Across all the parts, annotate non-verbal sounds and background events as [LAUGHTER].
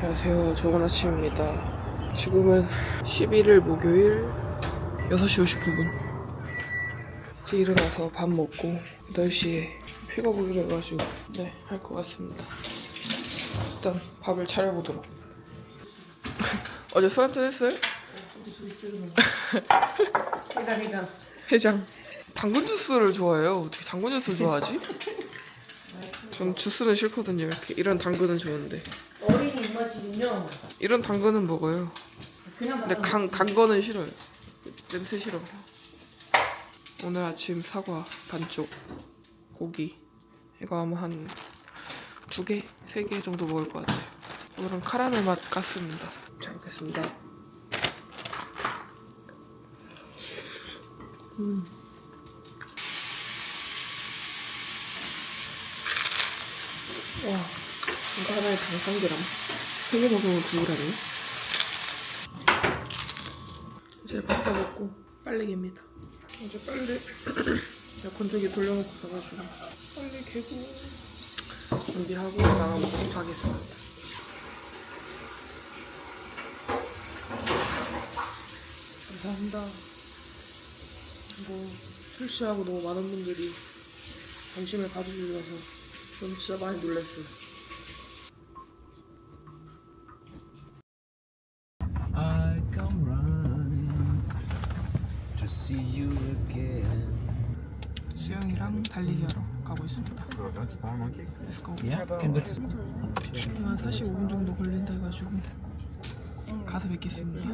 안녕하세요. 좋은 아침입니다. 지금은 11일 목요일 6시 59분. 이제 일어나서 밥 먹고 8시에 픽업을 해가지고 네, 할 것 같습니다. 일단 밥을 차려보도록. [LAUGHS] 어제 술 한잔 했어요? 해당해당. 해장. 당근 주스를 좋아해요. 어떻게 당근 주스를 좋아하지? 전 주스는 싫거든요. 이렇게 이런 당근은 좋은데 맛이군요. 이런 당근은 먹어요. 그냥 근데 강, 단 거는 싫어요. 냄새 싫어. 오늘 아침 사과 반쪽, 고기. 이거 아마 한 두 개, 세 개 정도 먹을 것 같아요. 오늘은 카라멜 맛 같습니다. 잘 먹겠습니다. 음. 와, 이거 하나에 당 3g. 세개 먹으면 9g이네. 이제 밥 다 먹고 빨래개입니다. 이제 빨래 에어컨 돌려놓고 가가지고 빨래 개고 준비하고 나가보도록 하겠습니다. 감사합니다. 뭐 출시하고 너무 많은 분들이 관심을 가져주셔서 좀 진짜 많이 놀랐어요. I come running to see you again. 수영이랑 달리기 하러 가고 있습니다. Let's go. Yeah, can do. 한 45분 정도 걸린다 해가지고 가서 뵙겠습니다.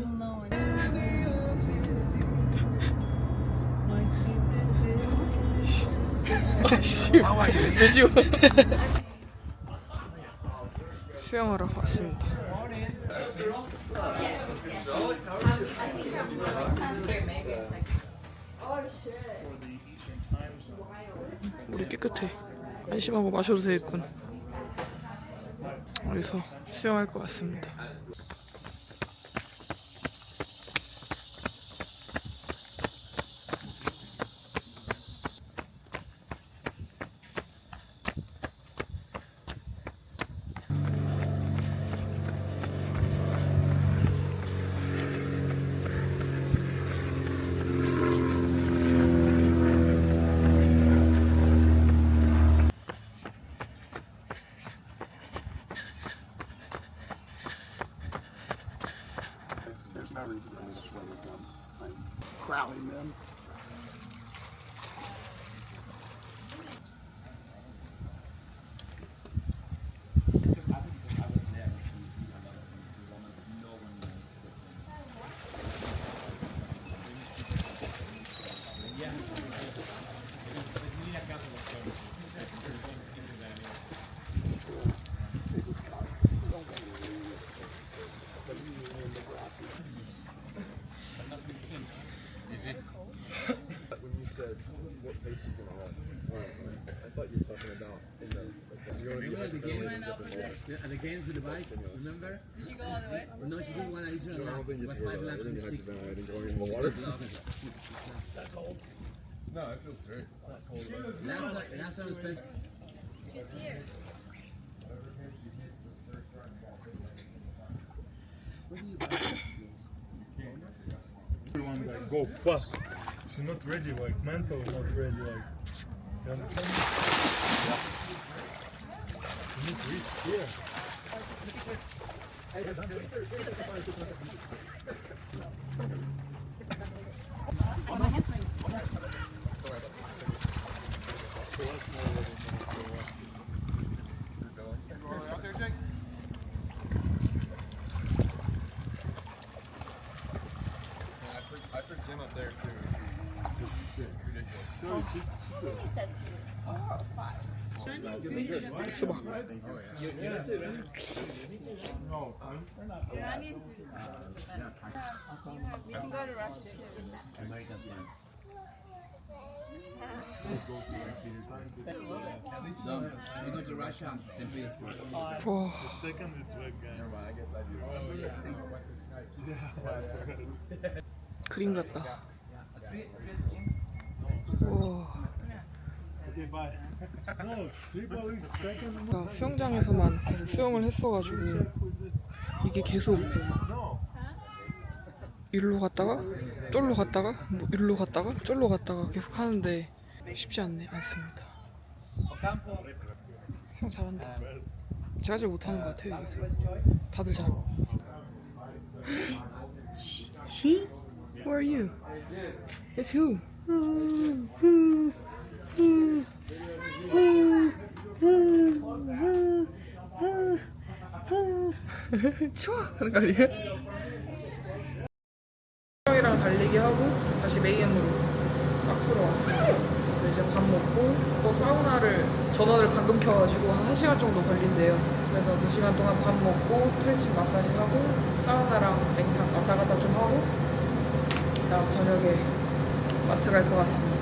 아씨, 수영하러 왔습니다. 물이 깨끗해. 안심하고 마셔도 되겠군. 그래서 수영할 것 같습니다. Yeah, uh, and with the bike, remember? Did she go all the way? No, she did one additional lap. It was five laps and six. In the water? Is that cold? No, it feels great. It's not cold. Last time. She's here. What do you Everyone like go fast. She's not ready, like mental, not ready, like. You understand? Yeah. I put Jim up there too. This is ridiculous. 수박. So, we go to Petersburg. 와. 그림 같다. 와, 나 수영장에서만 계속 수영을 했어가지고. 이게 계속 일로 갔다가 쫄로 갔다가 뭐 일로 갔다가 쫄로 갔다가 계속 하는데 쉽지 않네 않습니다. 형 잘한다. 제가 제일 못하는 것 같아요 여기서. 다들 잘하고. He? [GASPS] Who are you? It's who? 좋아 하는 거 아니에요? 형이랑 달리기 하고 다시 메이엠으로 박스로 왔어요. 그래서 이제 밥 먹고 또 사우나를 전원을 방금 켜가지고 한 1시간 정도 걸린대요. 그래서 2시간 동안 밥 먹고 스트레칭 마사지 하고 사우나랑 냉탕 왔다 갔다 좀 하고 그다음 저녁에 마트 갈 것 같습니다.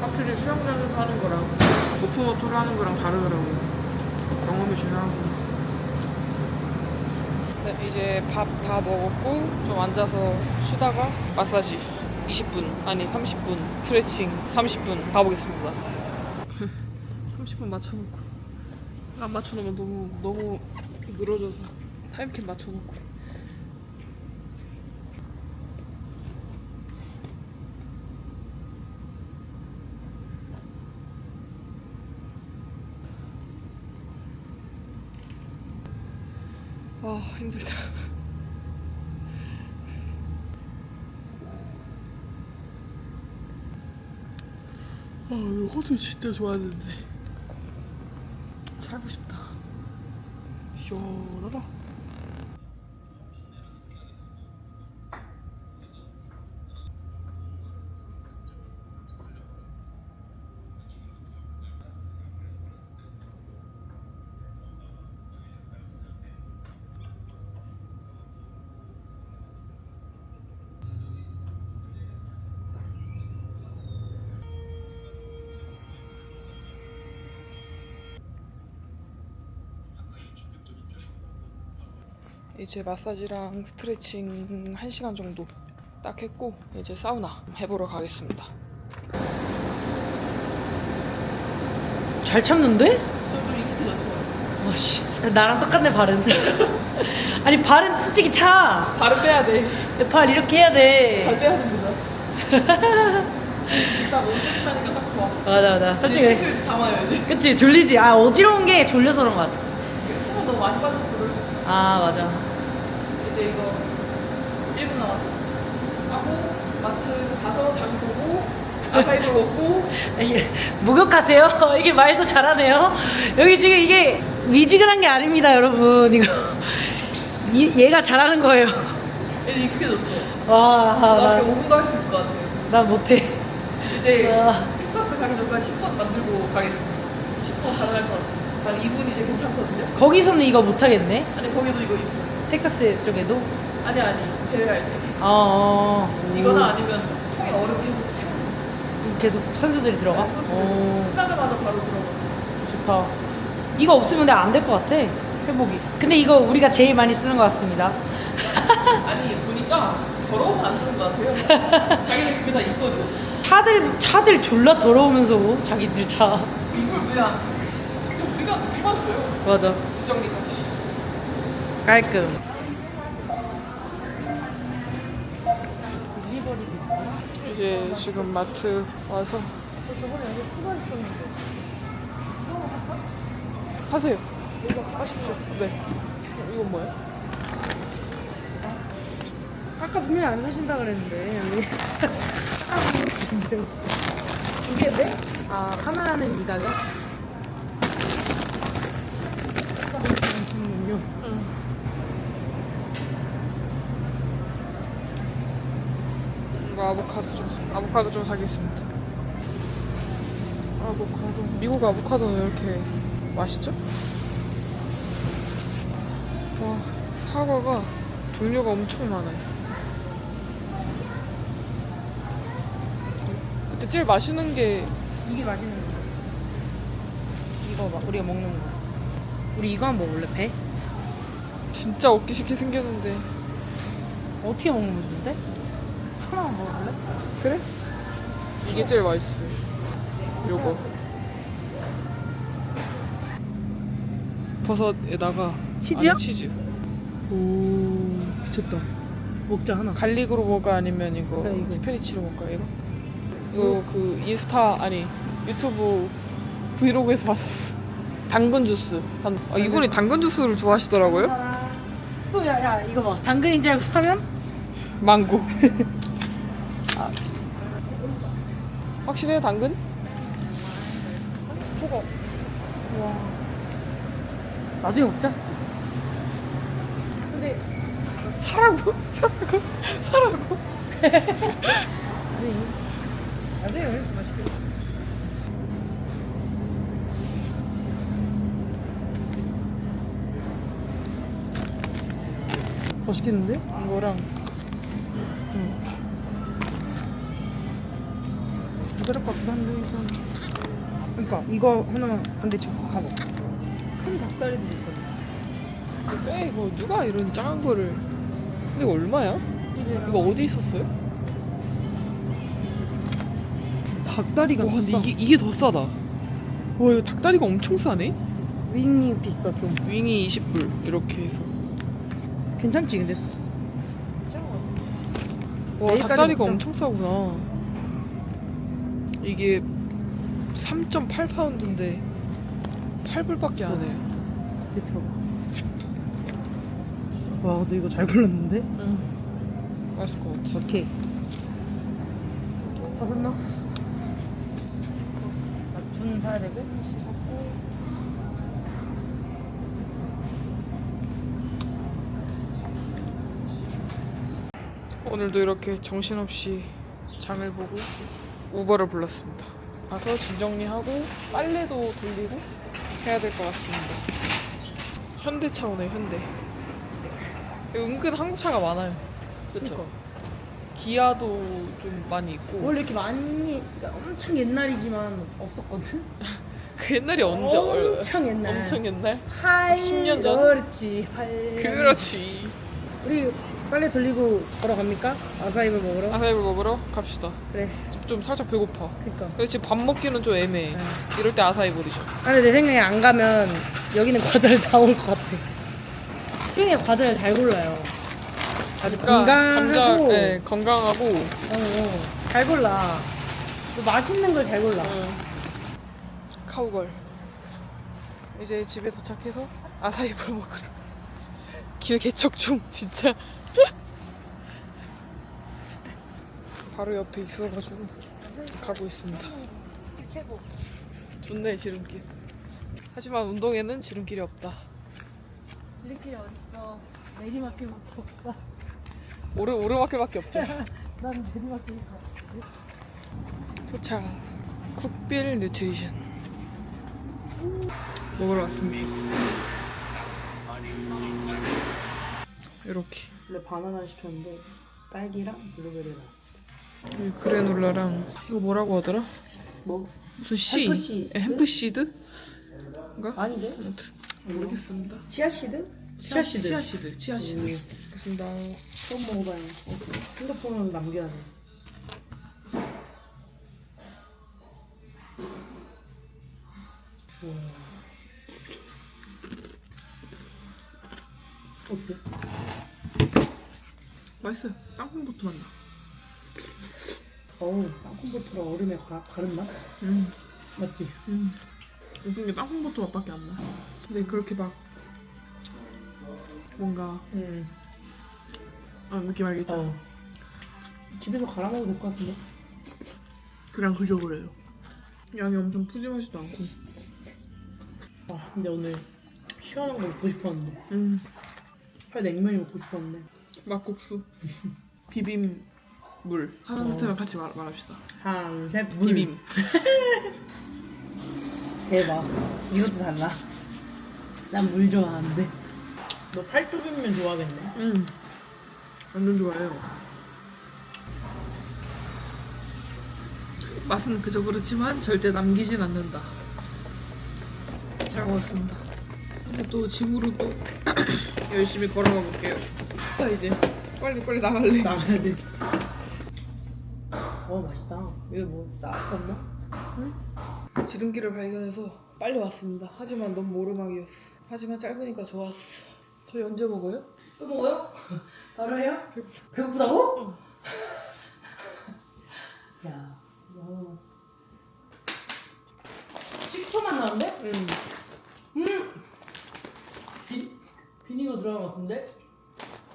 확실히 수영장에서 하는 거랑 오픈워터를 하는 거랑 다르더라고요. 경험이 중요하구나. 네, 이제 밥 다 먹었고 좀 앉아서 쉬다가 마사지 20분 아니 30분 스트레칭 30분 가보겠습니다. 30분 맞춰놓고 안 맞춰놓으면 너무 너무 늘어져서 타임캡 맞춰놓고 아 힘들다. 아 이거 호수 진짜 좋아하는데 살고 싶다. 시원하다. 이제 마사지랑 스트레칭 1시간 정도 딱 했고 이제 사우나 해보러 가겠습니다. 잘 참는데? 좀 익숙해졌어요. 어씨 나랑 똑같네 발은 [LAUGHS] 아니 발은 솔직히 차. 발을 빼야 돼. 발 이렇게 해야 돼. 발 빼야 됩니다. [LAUGHS] 일단 온색 차니까 딱 좋아. 맞아 맞아. 솔직히 슬슬 잠아요 이제. 그치 졸리지. 아 어지러운 게 졸려서 그런 것 같아. 수분 너무 많이 빠져서 그럴 수 있어. 아 맞아. 이제 이거 1분 남았어. 하고 마트 가서 장 보고 아사이볼 [LAUGHS] 먹고 이게 목욕하세요? [LAUGHS] 이게 말도 잘하네요. 여기 지금 이게 미지근한 게 아닙니다, 여러분. 이거 [LAUGHS] 이- 얘가 잘하는 거예요. 이제 익숙해졌어. 와, 나중에 나, 5분도 할 수 있을 것 같아. 나 못해. 이제 아. 텍사스 가기 전까지 10분 만들고 가겠습니다. 10분 가능할 것 같습니다. 한 2분 이제 괜찮거든요. 거기서는 이거 못하겠네. 아니 거기도 이거 있어. 텍사스 쪽에도. 아니 아니 대회할 때. 어, 어. 이거나 아니면 통에 얼음 계속 채워줘. 음, 계속 선수들이 들어가? 어, 끝나자마자 바로 들어가. 좋다. 이거 없으면 내가 안 될 것 같아. 회복이. 근데 이거 우리가 제일 많이 쓰는 것 같습니다. [LAUGHS] 아니 보니까 더러워서 안 쓰는 것 같아요. [LAUGHS] 자기네 집에 다 있거든. 차들, 차들 졸라 더러우면서 자기들 차. 이걸 왜 안 쓰지? 우리가 우리가 써요. 맞아. 뒷정리까지. 깔끔. 이제 지금 마트 와서 사세요. 하십시오. 네. 이건 뭐야? 아까 분명히 안 사신다 그랬는데 여기 [LAUGHS] 이게 네? 아 하나는 이가격? 잠시만요 이거 아보카도 좀 아보카도 좀 사겠습니다. 아보카도. 미국 아보카도는 왜 이렇게 맛있죠? 와 사과가 종류가 엄청 많아요. 근데 제일 맛있는 게 이게 맛있는 거 이거 막 우리가 먹는 거 우리 이거 한번 먹을래 배? 진짜 먹기 싫게 생겼는데 어떻게 먹는 건데? 하나만 먹을래? 그래? 이게 제일 맛있어요. 요거. 버섯에다가 치즈요? 안에 치즈. 오 미쳤다. 먹자 하나. 갈릭으로 먹을까 아니면 이거 그래, 이거. 스페리치로 먹을까 이거? 이거 그 인스타 아니 유튜브 브이로그에서 봤었어. 당근 주스. 단- 아, 이분이 당근 주스를 좋아하시더라고요. 또야야 이거 봐. 당근인 줄 알고 사면 망고. [LAUGHS] 아. 확실해요 당근? 초코. 나중에 먹자. 근데 사라고? 사라고? 사라고? 나중에 맛있겠다. 맛있겠는데? 이거랑 부드럽 같기도 한데 일단 그러니까 이거 하나 근데 지금 가봐. 큰 닭다리도 있거든. 왜 이거 누가 이런 작은 거를. 근데 이거 얼마야? 이거 어디 있었어요? 닭다리가 와 근데 비싸. 이게, 이게 더 싸다. 와 이거 닭다리가 엄청 싸네? 윙이 비싸 좀. 윙이 20불 이렇게 해서. 괜찮지 근데? 와 닭다리가 먹자. 엄청 싸구나 이게 3.8파운드인데 8불밖에 안 해요 밑으로. 와 근데 이거 잘 골랐는데? 응. 맛있을 것 같아. 오케이. 다 샀나? 나준 사야 되고? 오늘도 이렇게 정신없이 장을 보고 우버를 불렀습니다. 가서 짐 정리하고 빨래도 돌리고 해야 될 것 같습니다. 현대차 오네 현대. 은근 한국 차가 많아요. 그렇죠. 기아도 좀 많이 있고. 원래 이렇게 많이 그러니까 엄청 옛날이지만 없었거든? [LAUGHS] 그 옛날이 언제? 얼- 엄청 옛날 엄청 옛날? 8 10년 전? 그렇지 8 그렇지. 우리 빨래 돌리고 걸어갑니까? 아사이볼 먹으러? 아사이볼 먹으러 갑시다. 그래 좀 살짝 배고파. 그니까 근데 지금 밥 먹기는 좀 애매해. 네. 이럴 때 아사이볼이죠. 아 근데 내 생각에 안 가면 여기는 과자를 다 올 것 같아 수영이 과자를 잘 골라요 아주 그러니까 건강하고 감자, 네, 건강하고 어, 어, 잘 골라 또 맛있는 걸 잘 골라 응. 카우걸. 이제 집에 도착해서 아사이볼 먹으러. [LAUGHS] 길 개척 중 진짜. 바로 옆에 있어가지고 가고 있습니다. 최고 좋네 지름길. 하지만 운동에는 지름길이 없다. 이렇게 어딨어 내리막길밖에 없다 오르 오르막길밖에 없죠. [LAUGHS] 난 내리막길 도착. 쿡빌 뉴트리션. 먹으러 왔습니다. 이렇게. 원래 바나나 시켰는데 딸기랑 블루베리 나왔어 이 그래놀라랑 이거 뭐라고 하더라? 뭐? 무슨 씨? 햄프시드? 에, 햄프시드? 인가? 아닌데? 아무튼 모르겠습니다. 치아시드? 치아시드. 치아시드. 치아시드. 좋습니다. 처음 먹어봐요 어, 핸드폰으로 남겨야 돼 우와. 어때? 맛있어요. 땅콩버터 맛나. 어우 땅콩버터가 얼음에 가, 가른 맛? 음. 맞지? 음. 요즘 게 땅콩버터 맛밖에 안 나. 근데 그렇게 막 뭔가 응 아, 느낌 알겠죠? 어. 집에서 갈아 먹어도 될 것 같은데? 그냥 그저 그래요. 양이 엄청 푸짐하지도 않고. 아 근데 오늘 시원한 거 먹고 싶었는데 음. 빨리 냉면이 먹고 싶었는데 막국수. 비빔 물. 하나 스테면 같이 말, 말합시다. 한셋 비빔. [LAUGHS] 대박 이것도 달라 난 물 좋아하는데 너 팔뚝이면 좋아하겠네 음. 완전 좋아해요. 맛은 그저 그렇지만 절대 남기진 않는다. 잘 먹었습니다. 이제 또 집으로 또 [CLEARS THROAT] 열심히 걸어가 볼게요. 춥다 이제. 빨리 빨리 나갈래. 나가야 돼어 맛있다. 이거 뭐쌀 없나? 지름길을 발견해서 빨리 왔습니다. 하지만 너무 오르막이었어. 하지만 짧으니까 좋았어. 저희 언제 먹어요? 또 먹어요? [LAUGHS] 바로 해요? 배고프다고? [LAUGHS] 야, 와. 10초만 나왔는데? 응. 들어간 것 같은데?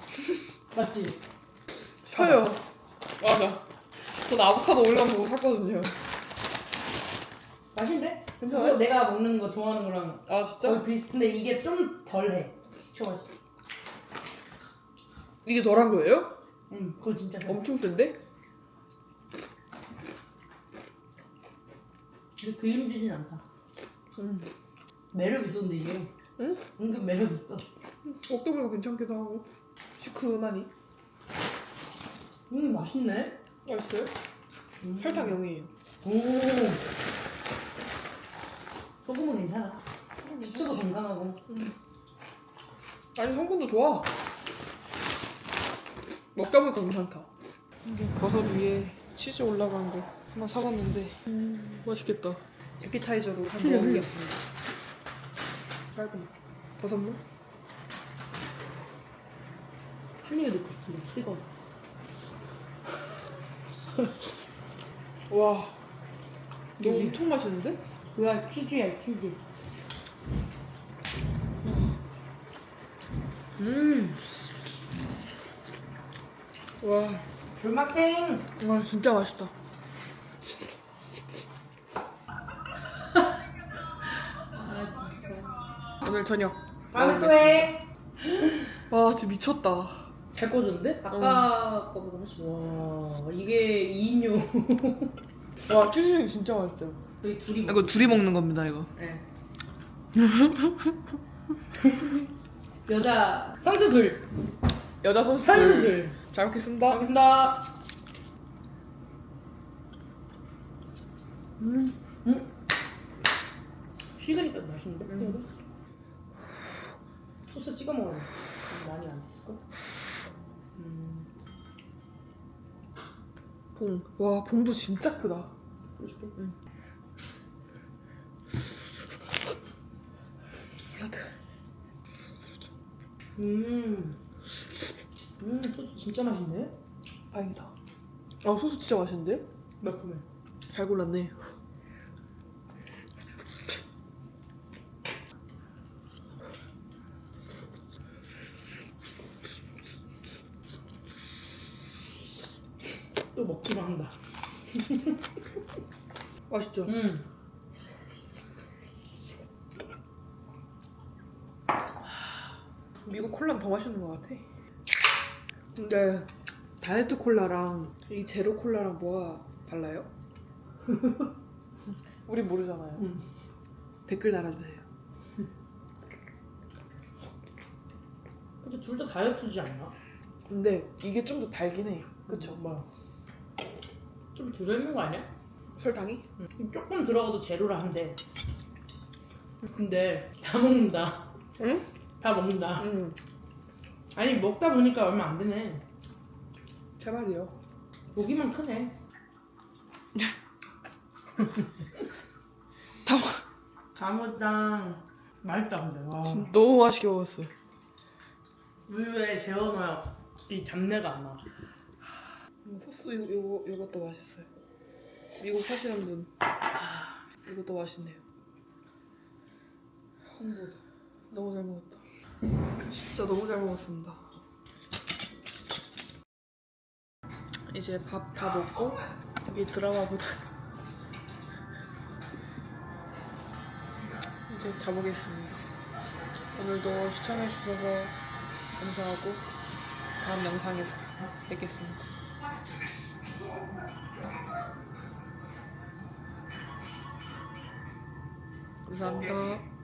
[LAUGHS] 맞지? 쉬어요. 맞아. 전 아보카도 거 샀거든요. 맛있는데? 괜찮아요? 내가 먹는 거 좋아하는 거랑 아 진짜? 거의 비슷한데 이게 좀 덜해. 기초 맛이. 이게 덜한 거예요? 응, 그거 진짜 잘. 엄청 센데? 근데 그림지진 않다. 음. 매력 있었는데 이게. 응? 은근 매력 있어. 보면 괜찮기도 하고 시큼하니 음, 맛있네. 맛있어요? 음. 설탕 0이에요. 오. 소금은 괜찮아. 식초도 건강하고. 아니 성분도 좋아. 먹다 보니까 괜찮다. 버섯 위에 치즈 올라간 거 하나 사봤는데 음, 맛있겠다. 에피타이저로 한번 먹어보겠습니다. 짧은 버섯물? 한 입에 넣고 싶은데 뜨거워. 와, 너 음. 엄청 맛있는데? 뭐야 치즈야 치즈. 음. 와, 불맛탱. 와 진짜 맛있다. 아 진짜. 오늘 저녁. 다음에 또 먹어보겠습니다. 해. 와, 진짜 미쳤다. 잘 꺼졌는데? 아까 거보다 훨씬. 와 이게 2인용. [LAUGHS] 와, 치즈링 진짜 맛있죠. 저희 둘이 먹. 이거 둘이 먹는 겁니다, 이거. 네. [LAUGHS] 여자 선수 둘. 여자 선수. 선수 둘. 잘 먹겠습니다. 감사합니다. 음. 음. 식으니까 맛있는데? 음. 소스 찍어 먹어야 돼. 많이 안 됐을까? 음. 봉. 와, 봉도 진짜 크다. 보여줄게. 응. 블라드. 음. 음, 소스 진짜 맛있네. 다행이다. 아, 소스 진짜 맛있는데? 매콤해. 잘 골랐네. 기만 한다. [LAUGHS] 맛있죠? 음. 미국 콜라는 더 맛있는 것 같아. 근데 다이어트 콜라랑 이 제로 콜라랑 뭐가 달라요? [LAUGHS] 우린 모르잖아요. 음. 댓글 달아주세요. 근데 둘 다 다이어트지 않나? 근데 이게 좀 더 달긴 해. 그쵸? 뭐야? 좀 들어있는 거 아니야? 설탕이? 음. 조금 들어가도 제로라 한데. 근데 다 먹는다. 응? 다 먹는다. 응. 아니 먹다 보니까 얼마 안 되네. 제발이요. 고기만 크네. 다 먹... 장어장 맛있다 근데. 와. 너무 맛있게 먹었어. 우유에 재워놔야 이 잡내가 안 나. 음, 소스 요, 요, 요것도 맛있어요. 미국 사시는 분. 이것도 맛있네요. 너무 잘 먹었다. 진짜 너무 잘 먹었습니다. 이제 밥 다 먹고 여기 드라마 보다 이제 자보겠습니다. 오늘도 시청해주셔서 감사하고 다음 영상에서 뵙겠습니다. 감사합니다.